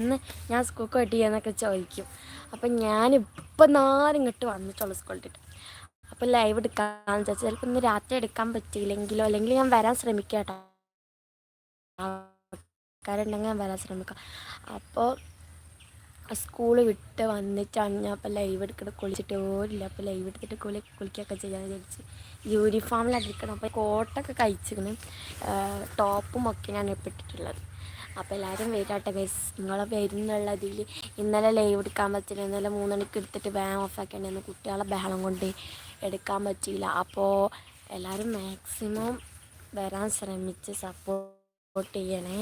എന്ന് ഞാൻ school cut ചെയ്യാന്നൊക്കെ ചോദിക്കും. അപ്പം ഞാനിപ്പം നാലും ഇങ്ങോട്ട് വന്നിട്ടുള്ളൂ സ്കൂളിൽ അപ്പോൾ ലൈവ് എടുക്കാമെന്ന് വെച്ചാൽ ചിലപ്പോൾ ഇന്ന് രാത്രി എടുക്കാൻ പറ്റിയില്ലെങ്കിലോ അല്ലെങ്കിൽ ഞാൻ വരാൻ ശ്രമിക്കാം കേട്ടോ ആൾക്കാരുണ്ടെങ്കിൽ ഞാൻ വരാൻ ശ്രമിക്കാം. അപ്പോൾ സ്കൂൾ വിട്ട് വന്നിട്ടാണ് ഞാൻ അപ്പോൾ ലൈവ് എടുക്കണം കുളിച്ചിട്ട് ഓരില്ല. അപ്പോൾ ലൈവ് എടുത്തിട്ട് കുളി കുളിക്കുകയൊക്കെ ചെയ്യാൻ വിചാരിച്ച് യൂണിഫോമിലാണ് അപ്പോൾ കോട്ടൊക്കെ കഴിച്ചിരുന്നു ടോപ്പും ഒക്കെ ഞാൻ ഇട്ടിട്ടുള്ളത്. അപ്പോൾ എല്ലാവരും വരാട്ടെ ഗൈസ് നിങ്ങളെ വരുന്നുള്ളതിൽ ഇന്നലെ ലൈവ് എടുക്കാൻ പറ്റില്ല. ഇന്നലെ മൂന്നണിക്ക് എടുത്തിട്ട് വേഗം ഓഫാക്കേണ്ടിരുന്നു കുട്ടികളെ ബഹളം കൊണ്ട് എടുക്കാൻ പറ്റിയില്ല. അപ്പോൾ എല്ലാവരും മാക്സിമം വരാൻ ശ്രമിച്ച് സപ്പോർട്ട് ചെയ്യണേ.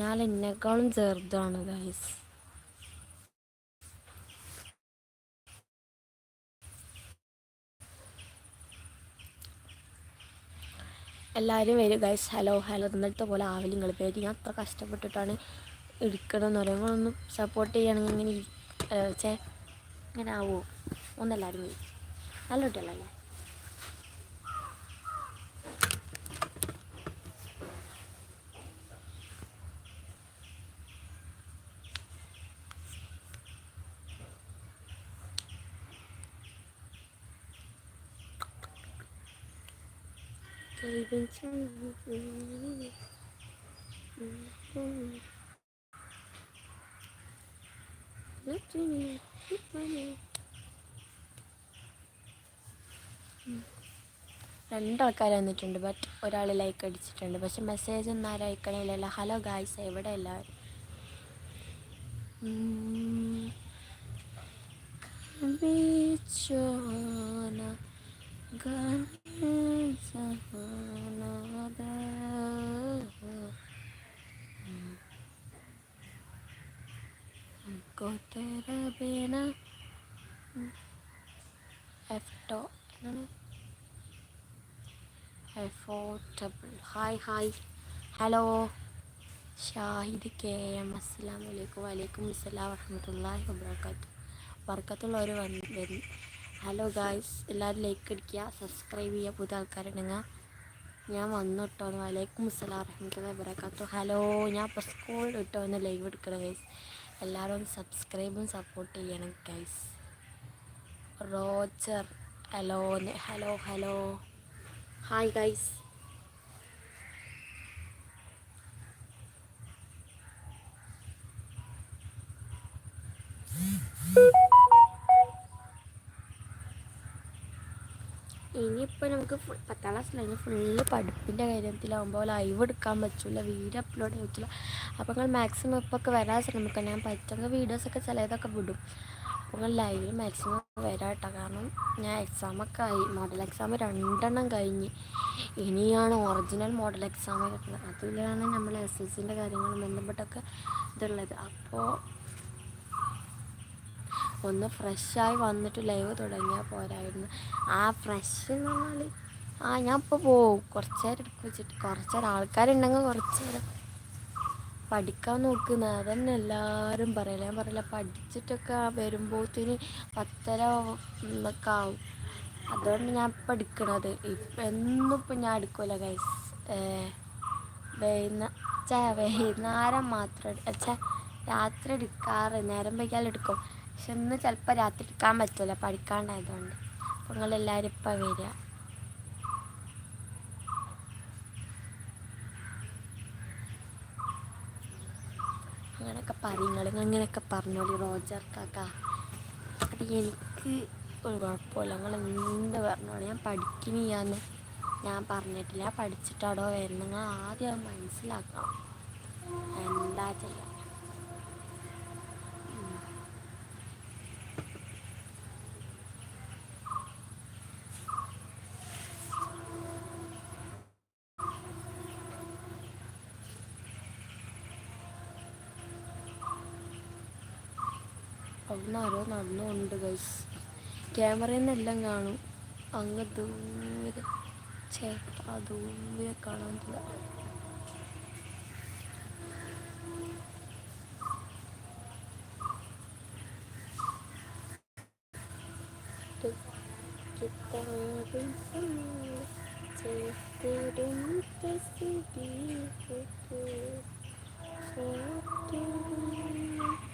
ഞാൻ എന്നെക്കാളും ചെറുതാണ് ഗൈസ് എല്ലാവരും വരും. ഗൈസ് ഹലോ ഹലോ എന്നിട്ട് പോലെ നിങ്ങൾ പേര്. ഞാൻ അത്ര കഷ്ടപ്പെട്ടിട്ടാണ് എടുക്കണമെന്ന് പറയുമ്പോൾ ഒന്ന് സപ്പോർട്ട് ചെയ്യുകയാണെങ്കിൽ ഇങ്ങനെ ചേ ഇങ്ങനെ ആവുമോ ഒന്നെല്ലാവരും വരും. നല്ല കുട്ടികളല്ലേ? രണ്ടാൾക്കാർ വന്നിട്ടുണ്ട് ബട്ട് ഒരാൾ ലൈക്ക് അടിച്ചിട്ടുണ്ട്. പക്ഷെ മെസ്സേജ് ഒന്നും ആരും അയക്കണില്ലല്ലോ ഹലോ ഗായ്സ് എവിടെ എല്ലാവരും? Hi hi. Hello. Shahid K M. അസ്സാം വലൈക്കും വലൈക്കും അസ്സലാം വർഹമത്തല്ലാഹി വർക്കത്തുള്ളവർ വന്ന് വരും ഹലോ ഗായ്സ് എല്ലാവരും ലൈക്ക് അടിക്കുക സബ്സ്ക്രൈബ് ചെയ്യുക പുതിയ ആൾക്കാരുണ്ടെങ്കിൽ ഞാൻ വന്നു കേട്ടോ വലൈക്കും അസ്സലാം വറഹമത്തല്ലാ വബർക്കാത്തു ഹലോ ഞാൻ ഇപ്പോൾ സ്കൂളിൽ ഇട്ടോ ഒന്ന് ലൈവ് എടുക്കണം ഗൈസ് എല്ലാവരും സബ്സ്ക്രൈബും സപ്പോർട്ട് ചെയ്യണം guys Roger hello hello hello hi guys ഇനിയിപ്പോൾ നമുക്ക് ഫുൾ പത്താം ക്ലാസ് കഴിഞ്ഞ് ഫുള്ള് പഠിപ്പിന്റെ കാര്യത്തിലാവുമ്പോൾ ലൈവ് എടുക്കാൻ പറ്റില്ല വീഡിയോ അപ്ലോഡ് ചെയ്യാൻ പറ്റില്ല അപ്പോൾ നിങ്ങൾ മാക്സിമം ഇപ്പോൾ ഒക്കെ വരാൻ ശ്രമിക്കാം ഞാൻ പറ്റുന്ന വീഡിയോസൊക്കെ ചിലതൊക്കെ വിടും. അപ്പോൾ നിങ്ങൾ ലൈവിൽ മാക്സിമം വരാം കേട്ടോ. കാരണം ഞാൻ എക്സാമൊക്കെ ആയി. മോഡൽ എക്സാം രണ്ടെണ്ണം കഴിഞ്ഞ്. ഇനിയാണ് ഒറിജിനൽ മോഡൽ എക്സാം കിട്ടുന്നത് അതിലാണ് നമ്മൾ എസ് എസ് സിന്റെ കാര്യങ്ങളും ബന്ധപ്പെട്ടൊക്കെ ഇതുള്ളത്. അപ്പോൾ ഒന്ന് ഫ്രഷായി വന്നിട്ട് ലൈവ് തുടങ്ങിയാൽ പോരായിരുന്നു. ആ ഫ്രഷ് എന്ന് പറഞ്ഞാൽ ആ ഞാൻ ഇപ്പോൾ പോകും കുറച്ച് നേരം എടുക്കും വെച്ചിട്ട്. കുറച്ച് നേരം ആൾക്കാരുണ്ടെങ്കിൽ കുറച്ച് നേരം പഠിക്കാൻ നോക്കുന്ന. അതന്നെ എല്ലാവരും പറയില്ല ഞാൻ പറയില്ല പഠിച്ചിട്ടൊക്കെ വരുമ്പോഴത്തേന് പത്തര ഒക്കെ ആവും. അതുകൊണ്ട് ഞാൻ ഇപ്പം എടുക്കണത്. ഇപ്പം എന്നും ഇപ്പം ഞാൻ എടുക്കില്ല ഗൈസ് വൈകുന്ന ചേ വൈകുന്നേരം മാത്രം ചേ രാത്രി എടുക്കാറ്. നേരം വൈകാൽ എടുക്കും. പക്ഷെ ഇന്ന് ചിലപ്പോൾ രാത്രി എടുക്കാൻ പറ്റില്ല പഠിക്കാണ്ടായതുകൊണ്ട്. അപ്പോൾ നിങ്ങളെല്ലാവരും ഇപ്പം വരിക അങ്ങനെയൊക്കെ പറയും നിങ്ങൾ അങ്ങനെയൊക്കെ പറഞ്ഞോളി റോജർ കാക്ക. അത് എനിക്ക് ഒരു കുഴപ്പമില്ല. നിങ്ങൾ എന്ത് പറഞ്ഞോളൂ? ഞാൻ പഠിക്കുന്നില്ലാന്ന് ഞാൻ പറഞ്ഞിട്ടില്ല. പഠിച്ചിട്ടാടോ വരുന്ന. നിങ്ങൾ ആദ്യം മനസ്സിലാക്കണം. എന്താ ചെയ്യുക അവിടുന്ന് ആരോ നടന്നുകൊണ്ട് ഗൈസ് ക്യാമറയിൽ നിന്നെല്ലാം കാണും. അങ്ങ് ദൂരെ ചേട്ടാ ദൂരെ കാണാൻ പറ്റില്ല. Thank നീത്തപ്പ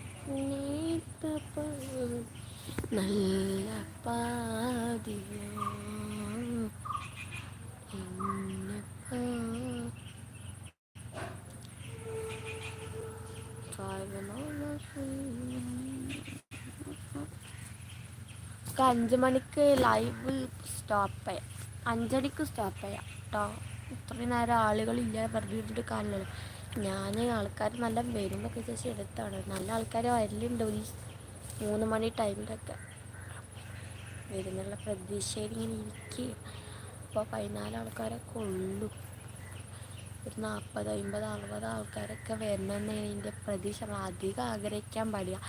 നല്ല പാതിയ അഞ്ച് മണിക്ക് ലൈവ് സ്റ്റോപ്പ് ചെയ്യാം. അഞ്ചടിക്ക് സ്റ്റോപ്പ് ചെയ്യാം കേട്ടോ ഇത്രയും നേരം ആളുകളില്ല വെറുതെ ഇരുന്നിട്ട് കാര്യമില്ല ഞാൻ ആൾക്കാർ നല്ല വരുന്നൊക്കെ ചേച്ചി എടുത്താണ്. നല്ല ആൾക്കാർ വരലുണ്ട് ഒരു മൂന്ന് മണി ടൈമിലൊക്കെ. വരുന്നുള്ള പ്രതീക്ഷയിൽ ഇങ്ങനെ ഇരിക്കുക അപ്പോൾ പതിനാല് ആൾക്കാരൊക്കെ ഉള്ളൂ. ഒരു നാൽപ്പത് അമ്പത് അറുപത് ആൾക്കാരൊക്കെ വരണമെന്ന് എന്റെ പ്രതീക്ഷ. അധികം ആഗ്രഹിക്കാൻ പാടില്ല.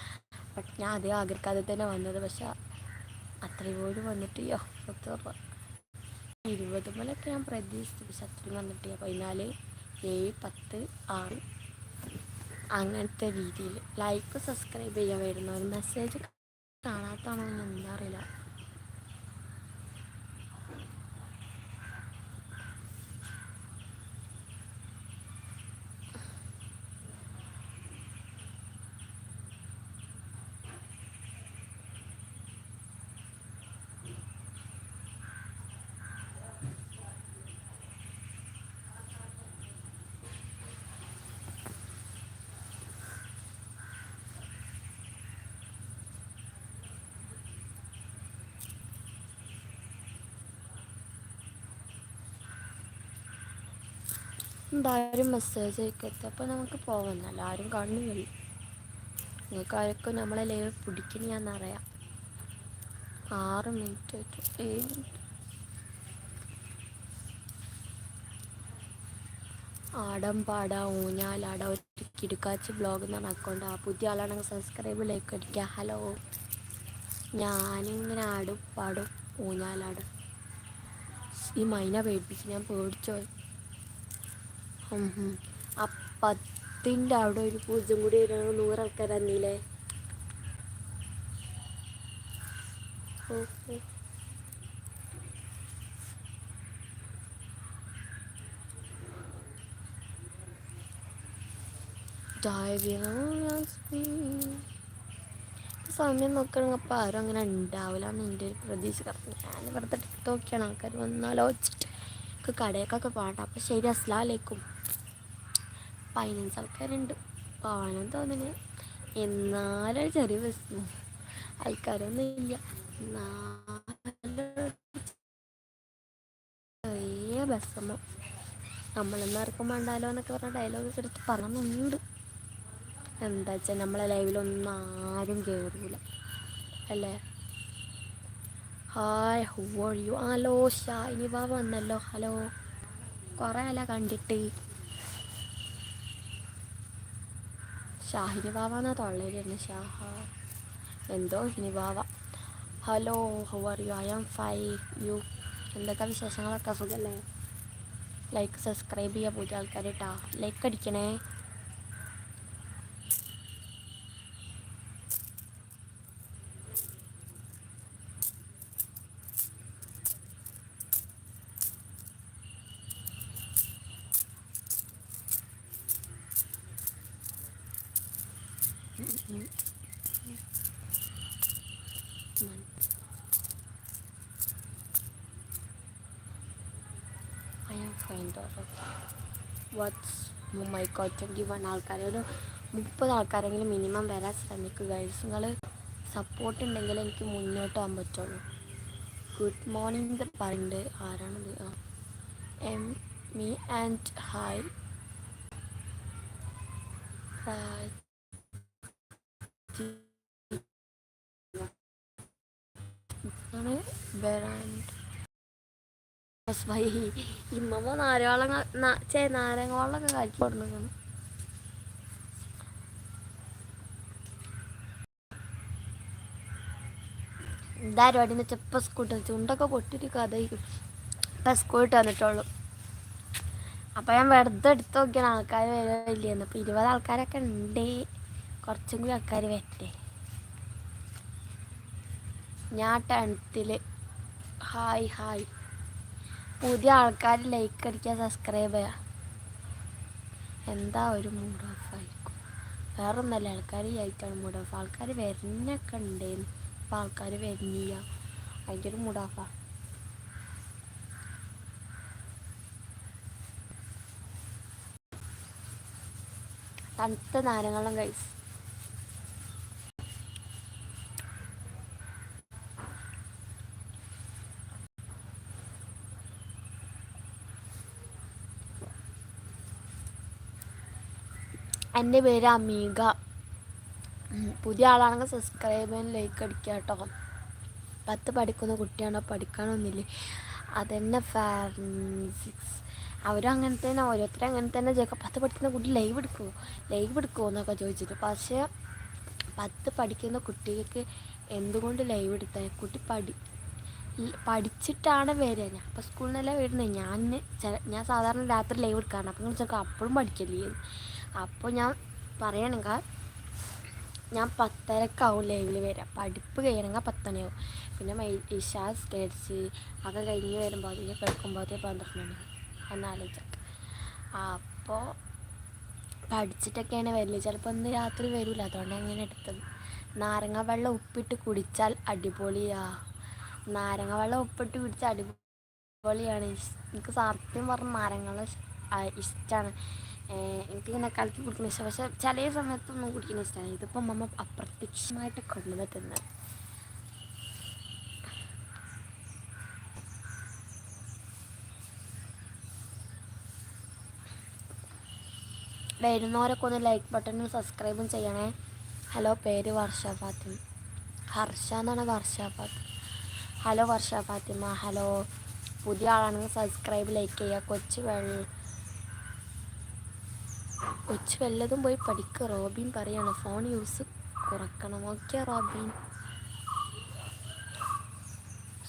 ബട്ട് ഞാൻ അധികം ആഗ്രഹിക്കാതെ തന്നെ വന്നത്. പക്ഷെ അത്രയും പോലും വന്നിട്ടില്ല പത്ത് ഇരുപത് മുതലൊക്കെ ഞാൻ പ്രതീക്ഷിച്ചു. സത്യം വന്നിട്ട് പതിനാല് ഏഴ് പത്ത് ആറ് അങ്ങനത്തെ രീതിയിൽ ലൈക്ക് സബ്സ്ക്രൈബ് ചെയ്യാൻ വരുന്ന ഒരു മെസ്സേജ് കാണാത്താണോ എന്ന് എന്താ അറിയില്ല. എന്തായാലും മെസ്സേജ് അയക്കരുത് അപ്പോൾ നമുക്ക് പോകാമെന്നല്ല ആരും കാണുന്നില്ല. നിങ്ങൾക്ക് ആരൊക്കെ നമ്മളെ ലൈവ് ഞാനറിയാം ആറ് മിനിറ്റ് ഏഴ് ആടം പാടാ ഊഞ്ഞാലാട കിടുക്കാച്ചി ബ്ലോഗ് എന്ന് അക്കൗണ്ട് ആ. പുതിയ ആളാണെങ്കിൽ സബ്സ്ക്രൈബ് ലൈക്ക് അടിക്കുക ഹലോ ഞാനിങ്ങനെ ആടും പാടും ഊഞ്ഞാലാടും ഈ മൈന പേടിപ്പിച്ച് ഞാൻ പേടിച്ചോ ആ പത്തിന്റെ അവിടെ ഒരു പൂജ്യം കൂടി വരുന്നത് നൂറ് ആൾക്കാർ അന്നില്ലേ സമയം നോക്കണമെങ്കിൽ അപ്പം ആരും അങ്ങനെ ഉണ്ടാവില്ല എന്ന് എന്റെ ഒരു പ്രതീക്ഷ. ഞാൻ വെറുതെ ടിക്ടോക്കിയാണ് ആൾക്കാർ വന്നാലോ വെച്ചിട്ട് കടയൊക്കെ പോകണ്ട അപ്പം ശരി അസ്ലാലേക്കും പതിനഞ്ച് ആൾക്കാരുണ്ട് പോകണം തോന്നുന്നു. എന്നാലും ചെറിയ ബസ് ആൾക്കാരൊന്നും ഇല്ല. ചെറിയ ബസ്സമ്മ നമ്മളൊന്നും ആർക്കും വേണ്ടാലോ എന്നൊക്കെ പറഞ്ഞ ഡയലോഗ് എടുത്ത് പറഞ്ഞുണ്ട് എന്താ വെച്ചാൽ നമ്മളെ ലൈവിലൊന്നും ആരും കയറൂല അല്ലേ? ഹായ് ഹൂ യു ഹലോ ഇനി വാ വന്നല്ലോ. ഹലോ. കുറേ അല്ല കണ്ടിട്ട്. ഷാഹിനി ബാവ എന്നാ തൊള്ളയിലിരുന്നു ഷാഹ എന്തോ ഇനി വാവ hello how are you I am fine you എന്തൊക്കെ വിശേഷങ്ങളൊക്കെ? സുഖല്ലേ? ലൈക്ക് സബ്സ്ക്രൈബ് ചെയ്യുക പുതിയ ആൾക്കാർ കേട്ടോ like അടിക്കണേ. What's my god twenty one ആൾക്കാർ ഒരു മുപ്പത് ആൾക്കാരെങ്കിലും മിനിമം വരാൻ ശ്രമിക്കുക. ഗൈസ് നിങ്ങൾ സപ്പോർട്ട് ഉണ്ടെങ്കിൽ എനിക്ക് മുന്നോട്ട് പോകാൻ പറ്റുള്ളൂ. ഗുഡ് മോർണിംഗ് പറയുന്നുണ്ട് ആരാണത് ആ. എം മീ ആൻഡ് ഹായ് ഇമ്മ നാരവാളം ചേ നാരങ്ങോളൊക്കെ കാറ്റി കൊടുക്കണം എന്താ പരിപാടി എന്ന് വെച്ചാൽ ഇപ്പം സ്കൂട്ട് ചുണ്ടൊക്കെ പൊട്ടിട്ട് കഥയിക്കും ഇപ്പം സ്കൂട്ട് വന്നിട്ടുള്ളൂ. അപ്പം ഞാൻ വെറുതെ എടുത്ത് നോക്കിയാണ് ആൾക്കാർ വരുന്നില്ലെന്ന് അപ്പം ഇരുപത് ആൾക്കാരൊക്കെ ഉണ്ട് കുറച്ചും കൂടി ആൾക്കാർ വരട്ടെ. ഞാൻ ടെൻത്തിൽ ഹായ് ഹായ്. പുതിയ ആൾക്കാർ ലൈക്ക് അടിക്കുക സബ്സ്ക്രൈബ് ചെയ്യുക എന്താ ഒരു മൂഡ് ഓഫ് ആയിരിക്കും. വേറൊന്നല്ല ആൾക്കാർ ആയിട്ടാണ് മൂഡ് ഓഫ് ആൾക്കാർ വരുന്നൊക്കെ ഉണ്ടേന്ന് അപ്പം ആൾക്കാർ വരുന്നില്ല. അതിന്റെ ഒരു മൂഡ് ഓഫാ തണുത്ത നാരങ്ങളും കഴിച്ച് എന്റെ പേര് അമീഗ. പുതിയ ആളാണെങ്കിൽ സബ്സ്ക്രൈബ് ചെയ്യാൻ ലൈക്ക് അടിക്കുക കേട്ടോ പത്ത് പഠിക്കുന്ന കുട്ടിയാണോ? പഠിക്കാനൊന്നുമില്ലേ? അതന്നെ ഫാൻസിക്സ് അവരും അങ്ങനെ തന്നെ ഓരോരുത്തരും അങ്ങനെ തന്നെ ചേക്കാം പത്ത് പഠിക്കുന്ന കുട്ടി ലൈവ് എടുക്കുമോ ലൈവ് എടുക്കുമോ എന്നൊക്കെ ചോദിച്ചിട്ട്. പക്ഷേ പത്ത് പഠിക്കുന്ന കുട്ടികൾക്ക് എന്തുകൊണ്ട് ലൈവ് എടുത്താൽ കുട്ടി പഠി പഠിച്ചിട്ടാണ് വരിക. അപ്പോൾ സ്കൂളിൽ നിന്നല്ല വരുന്നത്. ഞാൻ ഞാൻ സാധാരണ രാത്രി ലൈവ് എടുക്കാറുണ്ട്. നിങ്ങൾ ചോദിക്കാം അപ്പോഴും പഠിക്കല്ലേ? അപ്പോൾ ഞാൻ പറയണെങ്കിൽ ഞാൻ പത്തരക്കാവും ലൈവിൽ വരാം. പഠിപ്പ് കഴിയണമെങ്കിൽ പത്തണിയാവും. പിന്നെ ഇഷ സ്കേറ്റ്സ് ഒക്കെ കഴിഞ്ഞ് വരുമ്പോൾ അതിന് അതേ പന്ത്രണ്ട് മണി എന്നാലോചിച്ചൊക്കെ അപ്പോൾ പഠിച്ചിട്ടൊക്കെയാണ് വരൽ. ചിലപ്പോൾ ഇന്ന് രാത്രി വരില്ല അതുകൊണ്ട് അങ്ങനെ എടുത്തത്. നാരങ്ങ വെള്ളം ഉപ്പിട്ട് കുടിച്ചാൽ അടിപൊളിയാ. നാരങ്ങ വെള്ളം ഉപ്പിട്ട് കുടിച്ചാൽ അടിപൊളിയാണ്. എനിക്ക് സത്യം പറഞ്ഞ നാരങ്ങ ഇഷ്ടമാണ് എനിക്കിങ്ങനെ കലക്കി കുടിക്കുന്ന ഇഷ്ടം. പക്ഷെ ചില സമയത്തൊന്നും കുടിക്കുന്ന ഇഷ്ടമാണ് ഇതിപ്പോൾ മമ്മ അപ്രത്യക്ഷമായിട്ട് കൊണ്ടുവന്ന് തിന്നത് വരുന്നവരൊക്കെ ഒന്ന് ലൈക്ക് ബട്ടണും സബ്സ്ക്രൈബും ചെയ്യണേ. ഹലോ പേര് വർഷ ഫാത്തിമ. ഹർഷ എന്നാണ് വർഷ ഫാത്തിമ. ഹലോ വർഷ ഫാത്തിമ. ഹലോ പുതിയ ആളാണെങ്കിൽ സബ്സ്ക്രൈബ് ലൈക്ക് ചെയ്യുക. കൊച്ചു വെള്ളം കൊച്ചു വല്ലതും പോയി പഠിക്കുക റോബിൻ പറയാണ്. ഫോൺ യൂസ് കുറക്കണം. Okay Robin.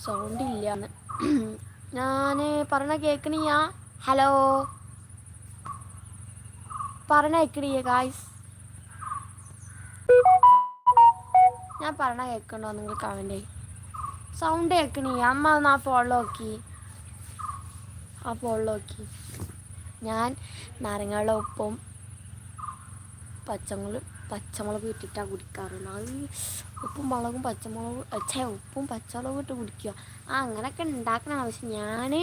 സൗണ്ട് ഇല്ല ഞാൻ പറഞ്ഞ കേൾക്കണിയാ ഹലോ? പറഞ്ഞ കേൾക്കണിയ ഗായ്സ് ഞാൻ പറഞ്ഞ കേൾക്കണ്ടോ നിങ്ങൾ കമന്റ് സൗണ്ട് കേൾക്കണീ അമ്മ ഒന്ന് ആ ഫോണിൽ നോക്കി. ആ ഫോണിൽ നോക്കി. ഞാൻ നാരങ്ങയുടെ ഉപ്പും പച്ചമുളക് പച്ചമുളക് ഇട്ടിട്ടാണ് കുടിക്കാറ്. അത് ഉപ്പും മുളകും പച്ചമുളകും ഛേ ഉപ്പും പച്ചമുളകും ഇട്ട് കുടിക്കുക. ആ അങ്ങനെയൊക്കെ ഉണ്ടാക്കണം പക്ഷെ ഞാൻ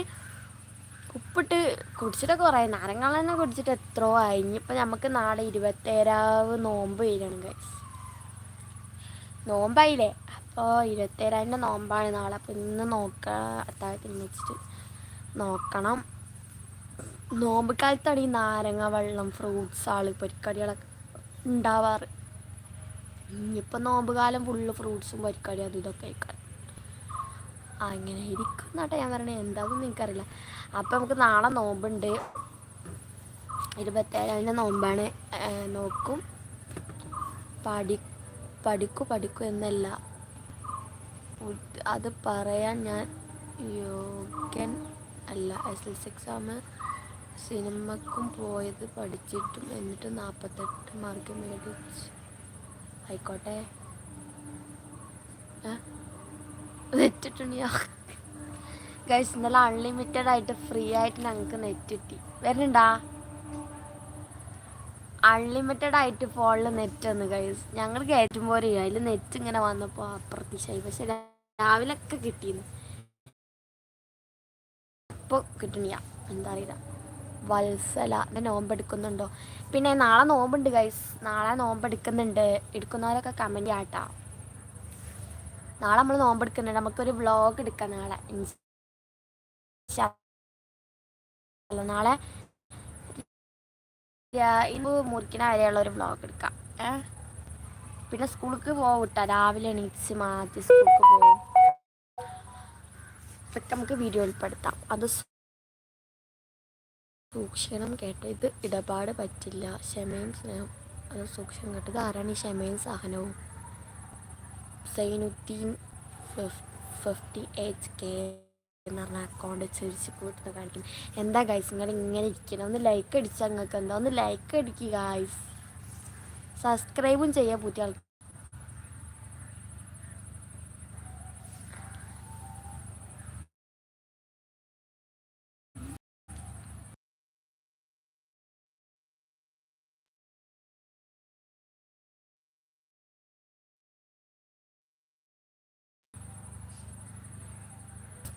ഉപ്പിട്ട് കുടിച്ചിട്ടൊക്കെ കുറേ നാരങ്ങൾ തന്നെ കുടിച്ചിട്ട് എത്രയോ ആയി. ഇനിയിപ്പോൾ നമുക്ക് നാളെ ഇരുപത്തേഴാവ് നോമ്പ് വരികയാണ് ഗൈസ് നോമ്പായില്ലേ? അപ്പോൾ ഇരുപത്തേഴാന്റെ നോമ്പാണ് നാളെ. അപ്പോൾ ഇന്ന് നോക്കാം അത്താഴത്തിന് വെച്ചിട്ട് നോക്കണം. നോമ്പ് കാലത്താണ് ഈ നാരങ്ങ വെള്ളം ഫ്രൂട്ട്സ് ആൾ പൊരിക്കടികളൊക്കെ ഉണ്ടാവാറ്. ഇനിയിപ്പോൾ നോമ്പ് കാലം ഫുള്ള് ഫ്രൂട്ട്സും വരിക്കാടി അതും ഇതൊക്കെ കഴിക്കാൻ അങ്ങനെ ഇരിക്കും എന്നാട്ടെ ഞാൻ പറയണേ. എന്താണെന്ന് എനിക്കറിയില്ല. അപ്പം നമുക്ക് നാളെ നോമ്പുണ്ട്. ഇരുപത്തേഴാം നോമ്പാണ്. നോക്കും. പഠി പഠിക്കൂ പഠിക്കൂ എന്നല്ല. അത് പറയാൻ ഞാൻ യോഗ്യൻ അല്ല. എസ് എൽ സി എക്സാം സിനിമക്കും പോയത് പഠിച്ചിട്ടും എന്നിട്ട് നാൽപ്പത്തെട്ട് മാർക്ക് മേടിച്ച്. ആയിക്കോട്ടെ. നെറ്റിട്ടുണ്ടിയാ ഗൈസ് ഇന്നലെ അൺലിമിറ്റഡ് ആയിട്ട് ഫ്രീ ആയിട്ട് ഞങ്ങൾക്ക് നെറ്റ് കിട്ടി. വരുന്നുണ്ടാ? അൺലിമിറ്റഡ് ആയിട്ട് ഫോണിൽ നെറ്റ് വന്ന് ഗൈസ് ഞങ്ങൾ കയറ്റുമ്പോൾ അതിൽ നെറ്റ് ഇങ്ങനെ വന്നപ്പോൾ അപ്രത്യക്ഷമായി. പക്ഷെ രാവിലെ ഒക്കെ കിട്ടിയിരുന്നു ഇപ്പൊ കിട്ടണിയ എന്താ അറിയില്ല. വത്സല എന്റെ നോമ്പ് എടുക്കുന്നുണ്ടോ പിന്നെ നാളെ നോമ്പുണ്ട് ഗൈസ് നാളെ നോമ്പ് എടുക്കുന്നുണ്ട് എടുക്കുന്നവരൊക്കെ കമന്റ് ആട്ടാ നാളെ നമ്മൾ നോമ്പ് എടുക്കുന്നുണ്ട് നമുക്കൊരു വ്ളോഗ് എടുക്കാം നാളെ. നാളെ മുറിക്കണ വരെയുള്ള ഒരു വ്ളോഗ് എടുക്കാം. പിന്നെ സ്കൂൾക്ക് പോകട്ടാ രാവിലെ എണീച്ച് മാറ്റി സ്കൂൾക്ക് പോകും അതൊക്കെ നമുക്ക് വീഡിയോ ഉൾപ്പെടുത്താം അത് സൂക്ഷിക്കണം കേട്ട. ഇത് ഇടപാട് പറ്റില്ല. ക്ഷമയും സ്നേഹം അത് സൂക്ഷിക്കണം കേട്ടോ. ഇത് ആരാണ് ഈ ക്ഷമയും സഹനവും? സൈനുദ്ദീൻ ഫിഫ്റ്റി എയ്റ്റ് കെ എന്ന് പറഞ്ഞ അക്കൗണ്ട് ചിരിച്ച് കൂട്ടുന്ന കാണിക്കും എന്താ ഗൈസ് നിങ്ങൾ ഇങ്ങനെ ഇരിക്കണം. ഒന്ന് ലൈക്ക് അടിച്ചാൽ നിങ്ങൾക്ക് എന്താ? ഒന്ന് ലൈക്ക് അടിക്കുക ഗൈസ് സബ്സ്ക്രൈബും ചെയ്യാൻ പുതിയ ആൾക്ക്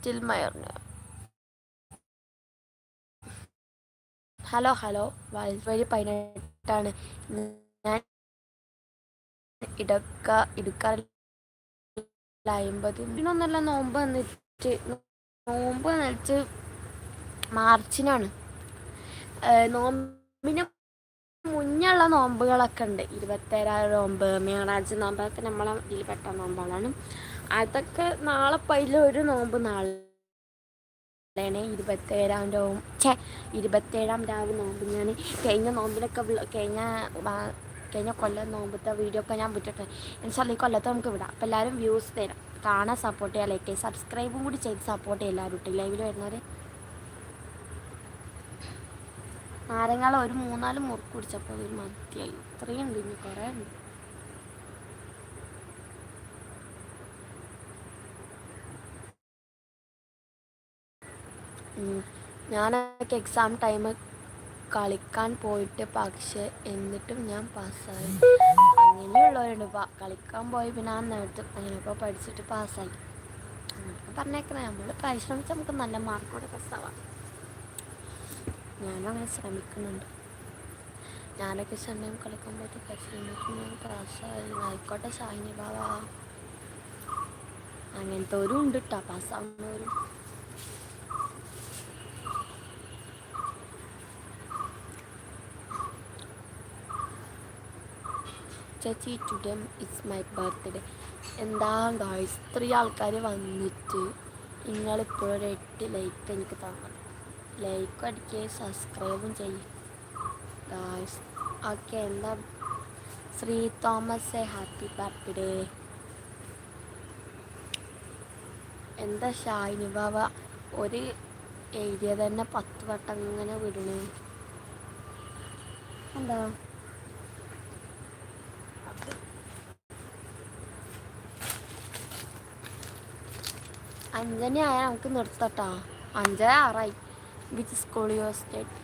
സ്റ്റിൽ ഹലോ ഹലോ വഴി പതിനെട്ടാണ് ഞാൻ ഇടക്ക ഇടുക്കാറില്ല. അമ്പത് ഇതിനൊന്നല്ല നോമ്പ് വന്നിട്ട് നോമ്പ് വന്നിട്ട് മാർച്ചിനാണ്. നോമ്പിന് മുന്നുള്ള നോമ്പുകളൊക്കെ ഉണ്ട്. ഇരുപത്തേഴാം നോമ്പ് മേറാജ് നോമ്പൊക്കെ നമ്മളെ ഇതിൽ പെട്ട നോമ്പാണ് അതൊക്കെ നാളെ പൈല ഒരു നോമ്പ് നാളെ. ഇരുപത്തേഴാം രാവും ഛേ ഇരുപത്തേഴാം രാവ് നോമ്പ് ഞാൻ കഴിഞ്ഞ നോമ്പിനൊക്കെ കഴിഞ്ഞ കഴിഞ്ഞ കൊല്ലം നോമ്പത്തെ വീഡിയോ ഒക്കെ ഞാൻ വിട്ടിട്ട്. എന്നുവെച്ചാൽ ഈ കൊല്ലത്ത് നമുക്ക് വിടാം. അപ്പോൾ എല്ലാവരും വ്യൂസ് തരാം. കാണാൻ സപ്പോർട്ട് ചെയ്യാം. ലൈക്ക് സബ്സ്ക്രൈബും കൂടി ചെയ്ത് സപ്പോർട്ട് ചെയ്യാം എല്ലാവരും ലൈവിൽ വരുന്നവർ നാരങ്ങാളെ ഒരു മൂന്നാൽ മുറുക്ക് കുടിച്ചപ്പോൾ ഒരു മതിയായി ഇത്രയും ഉണ്ട് ഇനി കുറേ ഉണ്ട്. ഞാനൊക്കെ എക്സാം ടൈം കളിക്കാൻ പോയിട്ട് പക്ഷേ എന്നിട്ടും ഞാൻ പാസ്സായി അങ്ങനെയുള്ളവരുണ്ട്. കളിക്കാൻ പോയി പിന്നെ ആ നേരത്ത് അങ്ങനെയൊക്കെ പഠിച്ചിട്ട് പാസ്സായി പറഞ്ഞേക്കണേ. നമ്മൾ പരിശ്രമിച്ചാൽ നമുക്ക് നല്ല മാർക്കോടെ പാസ്സാവാം ഞാനും അങ്ങനെ ശ്രമിക്കുന്നുണ്ട്. ഞാനൊക്കെ സമയം കളിക്കാൻ പോയിട്ട് പരിശ്രമിക്കും ഞാൻ പാസ്സായി ആയിക്കോട്ടെ ഷാഹിനി ബാബ. അങ്ങനത്തെ ഒരു ഉണ്ട് കേട്ടോ പാസ്സാവുന്നവരും ചേച്ചി ടുഡേ ഇറ്റ്സ് മൈ ബർത്ത്ഡേ എന്താ ഗായ്സ് ഇത്രയും ആൾക്കാർ വന്നിട്ട് നിങ്ങളിപ്പോഴും ഒരു എട്ട് ലൈക്ക് എനിക്ക് തരണം. ലൈക്കും അടിക്കുക സബ്സ്ക്രൈബും ചെയ്യും. ഗായ്സ് ഓക്കെ എന്താ? ശ്രീ തോമസ് ഹാപ്പി ബർത്ത്ഡേ എന്താ ഷായിനി ബാബ? ഒരു ഏരിയ തന്നെ പത്ത് വട്ടം ഇങ്ങനെ വിടണേ എന്താ? അഞ്ചന ആയാൽ നമുക്ക് നിർത്തട്ടോ. അഞ്ചര ആറായി. വിച്ച് സ്കൂളിയോ സ്റ്റേറ്റ്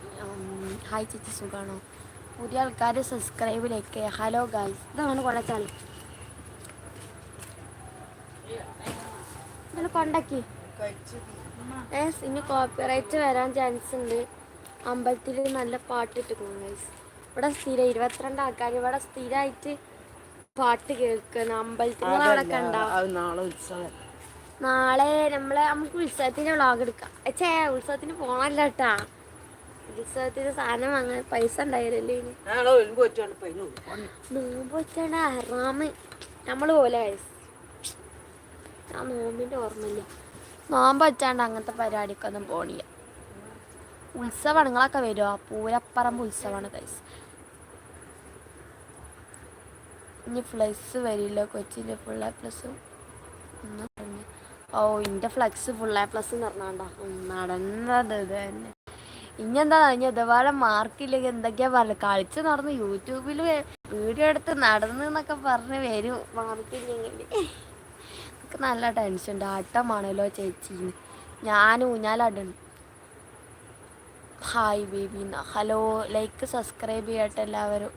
ഹായ് ചേച്ചി സുഖാണോ? പുതിയ ആൾക്കാർ സബ്സ്ക്രൈബിലേക്ക് ഹലോ ഗായ്സ് ഇതാണ് കൊള്ളച്ചാൽ കൊണ്ടാക്കി ഏസ് ഇനി കോപ്പിറൈറ്റ് വരാൻ ചാൻസ് ഉണ്ട്. അമ്പലത്തിൽ നല്ല പാട്ട് പാട്ടിട്ട് ഗൈസ് ഇവിടെ സ്ഥിരം ഇരുപത്തിരണ്ട് ആൾക്കാർ ഇവിടെ സ്ഥിരമായിട്ട് പാട്ട് കേൾക്കുന്ന അമ്പലത്തിൽ അവിടെ കണ്ടാവും നാളെ ഉത്സവം. നാളെ നമ്മളെ നമുക്ക് ഉത്സവത്തിന്റെ വ്ളോഗ് എടുക്കാം. അച്ഛേ ഉത്സവത്തിന് പോണല്ലോ കേട്ടാ ഉത്സവത്തിന് സാധനം വാങ്ങാൻ പൈസ ഉണ്ടായില്ലേ നോമ്പ് വെച്ചാണ് അറാമ് നമ്മൾ പോലെ ആ നോമ്പിന്റെ ഓർമ്മയില്ല. നോമ്പ് വെച്ചാണ്ട് അങ്ങനത്തെ പരിപാടിക്കൊന്നും പോണില്ല. ഉത്സവങ്ങളൊക്കെ വരുമോ പൂരപ്പറമ്പ് ഉത്സവമാണ് കൈസ് ഇനി പ്ലസ് വരില്ല കൊച്ചിന്റെ എ പ്ലസ് ഓ ഇന്റെ ഫ്ലക്സ് ഫുൾ എ പ്ലസ് പറഞ്ഞാണ്ടാ. നടന്നത് ഇത് തന്നെ. ഇനിയെന്താ ഇനി ഇതുപോലെ മാർക്കില്ലെങ്കിൽ എന്തൊക്കെയാ പറഞ്ഞു? കളിച്ച് നടന്ന് യൂട്യൂബിൽ വീഡിയോ എടുത്ത് നടന്നു എന്നൊക്കെ പറഞ്ഞ് വരും മാർക്കില്ലെങ്കിൽ എനിക്ക് നല്ല ടെൻഷൻ ഉണ്ട് ആട്ടമാണല്ലോ ചേച്ചി. ഞാൻ ഊഞ്ഞാലാടുന്നു hi baby hello like subscribe ചെയ്യട്ടെ എല്ലാവരും.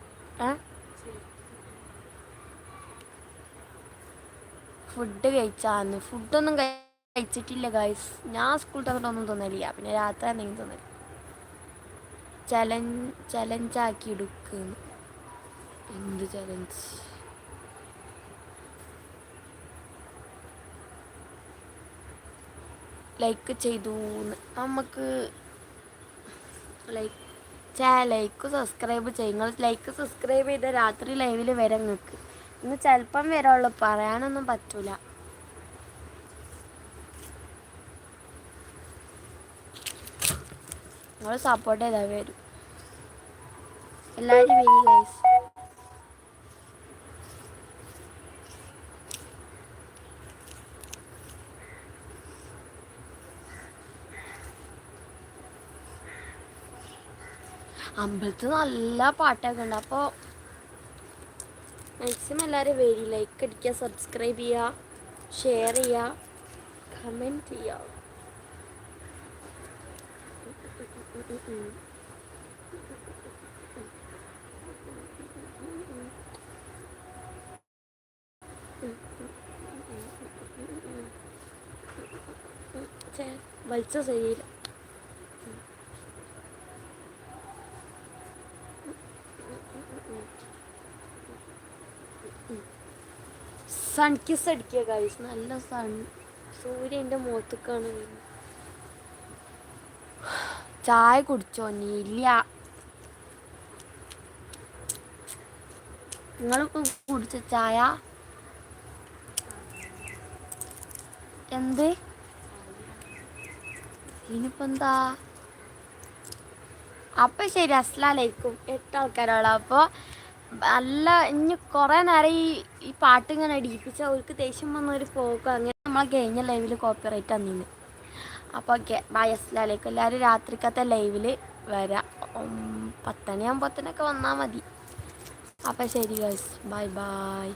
ഫുഡ് കഴിച്ചാന്ന്. ഫുഡൊന്നും കഴിച്ചിട്ടില്ല ഗൈസ് ഞാൻ സ്കൂൾ തന്നിട്ടൊന്നും തോന്നലില്ല. പിന്നെ രാത്രി എന്തെങ്കിലും തോന്നൽ. ചലഞ്ച് ചലഞ്ചാക്കി എടുക്കുന്നു. എന്ത് ചലഞ്ച് ലൈക്ക് ചെയ്തു നമുക്ക് ലൈക്ക് ചേ ലൈക്ക് സബ്സ്ക്രൈബ് ചെയ്യും. നിങ്ങൾ ലൈക്ക് സബ്സ്ക്രൈബ് ചെയ്ത രാത്രി ലൈവിൽ വരെ നിങ്ങൾക്ക് ഇന്ന് ചിലപ്പം വരുള്ളൂ പറയാനൊന്നും പറ്റൂല. നിങ്ങൾ സപ്പോർട്ട് ചെയ്താൽ വരും. ഗൈസ് അമ്പലത്തിൽ നല്ല പാട്ടൊക്കെ ഉണ്ട്. അപ്പോൾ മാക്സിമം എല്ലാവരും വരി ലൈക്ക് അടിക്കുക സബ്സ്ക്രൈബ് ചെയ്യുക ഷെയർ ചെയ്യുക കമന്റ് ചെയ്യുക. വലിച്ച ശരിയില്ല സൺ കിസ് അടിക്കുക ഗൈസ് നല്ല സൺ. സൂര്യന്റെ മുഖത്തേക്കാണ്. ചായ കുടിച്ചോ നീ ഇല്ല കുടിച്ച ചായ? എന്ത്? ഇനിയിപ്പോ എന്താ? അപ്പൊ ശരി അസ്ലാലായിരിക്കും എട്ട് ആൾക്കാരോളാ അപ്പോൾ നല്ല ഇനി കുറേ നേരം ഈ ഈ പാട്ട് ഇങ്ങനെ അടിപ്പിച്ച അവർക്ക് ദേഷ്യം വന്ന ഒരു പോക്ക്. അങ്ങനെ നമ്മളെ കഴിഞ്ഞ ലൈവിൽ കോപ്പിറൈറ്റ് തന്നിന് അപ്പോൾ ഓക്കെ ബൈ അസ്ലാലേക്കും എല്ലാവരും രാത്രിക്കത്തെ ലൈവിൽ വരാം. പത്തണിയാകുമ്പോഴത്തേനൊക്കെ വന്നാൽ മതി. അപ്പം ശരി ഗൈസ് ബൈ ബൈ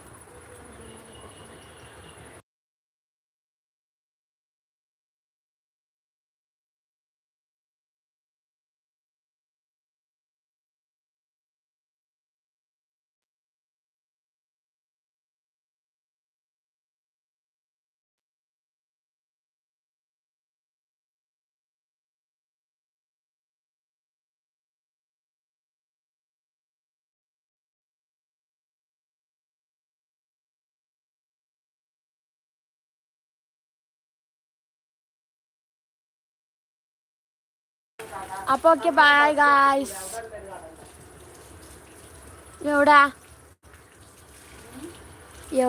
അപ്പോൾ ഓക്കെ ബൈ ഗായ്സ് എവിടാ